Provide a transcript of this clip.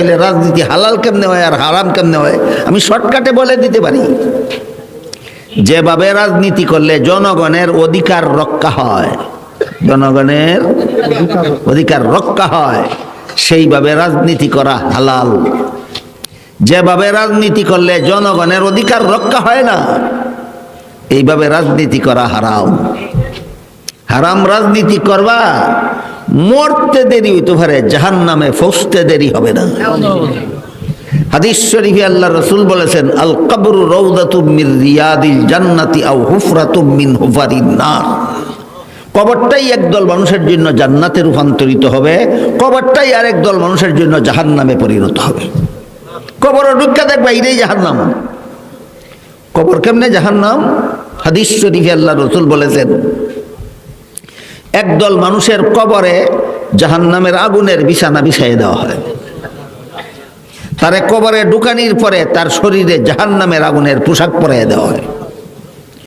তাহলে রাজনীতি হালাল কেমনে হয় আর হারাম কেমনে হয়? আমি শর্টকাটে বলে দিতে পারি। যেভাবে রাজনীতি করলে জনগণের অধিকার রক্ষা হয়। জনগণের অধিকার রক্ষা হয়। সেইভাবে রাজনীতি করা হালাল। যেভাবে রাজনীতি করলে জনগণের অধিকার রক্ষা হয় না, এইভাবে রাজনীতি করা হারাম। হারাম রাজনীতি করবা মরতে দেরি হইতে পারে জাহান নামে ফসতে দেরি হবে না। হাদিস শরীফে আল্লাহ রসুল বলেছেন, আল রিয়াদিল জান্নাতি আও হুফারিন নার। কবরটাই একদল মানুষের জন্য জান্নাতে রূপান্তরিত হবে, কবরটাই মানুষের জন্য জাহান্নামে পরিণত হবে। কবর ঢুকা দেখবা এটাই জাহান্নাম। কবর কেমনে জাহান্নাম? হাদিস শরীফে আল্লাহ রসুল বলেছেন একদল মানুষের কবরে জাহান্নামের আগুনের বিছানা বিছাই দেওয়া হয়। তারে কবরে ঢুকানির পরে তার শরীরে জাহান্নামের আগুনের পোশাক পরাই দেওয়া হয়।